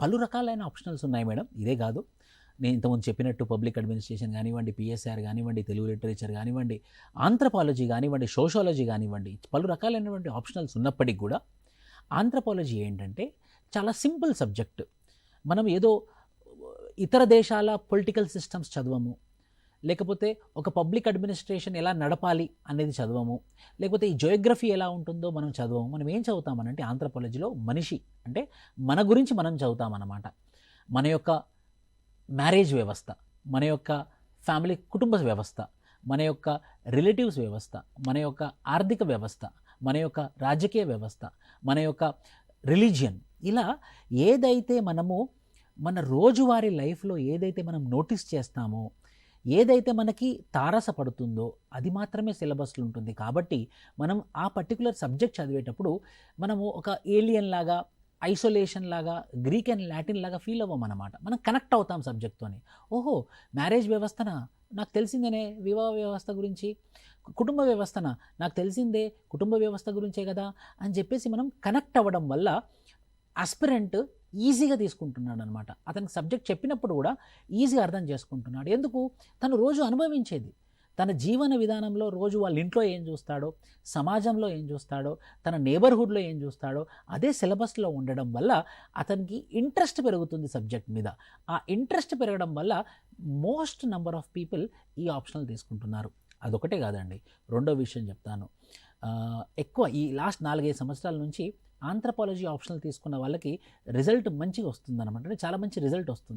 పలు రకాలైన ఆప్షనల్స్ ఉన్నాయి మేడం. ఇదే కాదు. నేను ఇంతకుముందు చెప్పినట్టు పబ్లిక్ అడ్మినిస్ట్రేషన్ కానివ్వండి పిఎస్ఆర్ కానివ్వండి తెలుగు లిటరేచర్ కానివ్వండి ఆంథ్రపాలజీ కానివ్వండి సోషాలజీ కానివ్వండి పలు రకాలైనటువంటి ఆప్షనల్స్ ఉన్నప్పటికీ కూడా ఆంథ్రపాలజీ ఏంటంటే చాలా సింపుల్ సబ్జెక్ట్. మనం ఏదో ఇతర దేశాల పొలిటికల్ సిస్టమ్స్ చదవము లేకపోతే ఒక పబ్లిక్ అడ్మినిస్ట్రేషన్ ఎలా నడపాలి అనేది చదవము. లేకపోతే ఈ జోగ్రఫీ ఎలా ఉంటుందో మనం చదవము. మనం ఏం చదువుతామనంటే ఆంథ్రపాలజీలో మనిషి అంటే మన గురించి మనం చదువుతామన్నమాట. మన యొక్క మ్యారేజ్ వ్యవస్థ మన యొక్క ఫ్యామిలీ కుటుంబ వ్యవస్థ మన యొక్క రిలేటివ్స్ వ్యవస్థ మన యొక్క ఆర్థిక వ్యవస్థ మన యొక్క రాజకీయ వ్యవస్థ మన యొక్క రిలీజియన్ ఇలా ఏదైతే మనము మన రోజువారీ లైఫ్లో ఏదైతే మనం నోటీస్ చేస్తామో ఏదైతే మనకి తారసపడుతుందో అది మాత్రమే సిలబస్లో ఉంటుంది. కాబట్టి మనం ఆ పర్టికులర్ సబ్జెక్ట్ చదివేటప్పుడు మనము ఒక ఏలియన్ లాగా ఐసోలేషన్ లాగా గ్రీక్ అండ్ లాటిన్ లాగా ఫీల్ అవ్వం అనమాట మనం కనెక్ట్ అవుతాం సబ్జెక్ట్తోని. ఓహో మ్యారేజ్ వ్యవస్థన? నాకు తెలిసిందేనే వివాహ వ్యవస్థ గురించి? కుటుంబ వ్యవస్థన? నాకు తెలిసిందే కుటుంబ వ్యవస్థ గురించే కదా అని చెప్పేసి మనం కనెక్ట్ అవ్వడం వల్ల ఆస్పిరెంట్ ఈజీగా తీసుకుంటున్నాడు అనమాట అతనికి సబ్జెక్ట్ చెప్పినప్పుడు కూడా ఈజీగా అర్థం చేసుకుంటున్నాడు. ఎందుకు? తను రోజు అనుభవించేది. తన జీవన విధానంలో రోజు వాళ్ళ ఇంట్లో ఏం చూస్తాడో సమాజంలో ఏం చూస్తాడో తన నేబర్హుడ్లో ఏం చూస్తాడో అదే సిలబస్లో ఉండడం వల్ల అతనికి ఇంట్రెస్ట్ పెరుగుతుంది సబ్జెక్ట్ మీద. ఆ ఇంట్రెస్ట్ పెరగడం వల్ల మోస్ట్ నెంబర్ ఆఫ్ పీపుల్ ఈ ఆప్షనల్ తీసుకుంటున్నారు. అదొకటే కాదండి. రెండో విషయం చెప్తాను. ఎక్కువ ఈ లాస్ట్ నాలుగైదు సంవత్సరాల నుంచి ఆంథ్రపాలజీ ఆప్షనల్ తీసుకున్న వాళ్ళకి రిజల్ట్ మంచిగా వస్తుందన్నమాట. అంటే చాలా మంచి రిజల్ట్ వస్తుంది.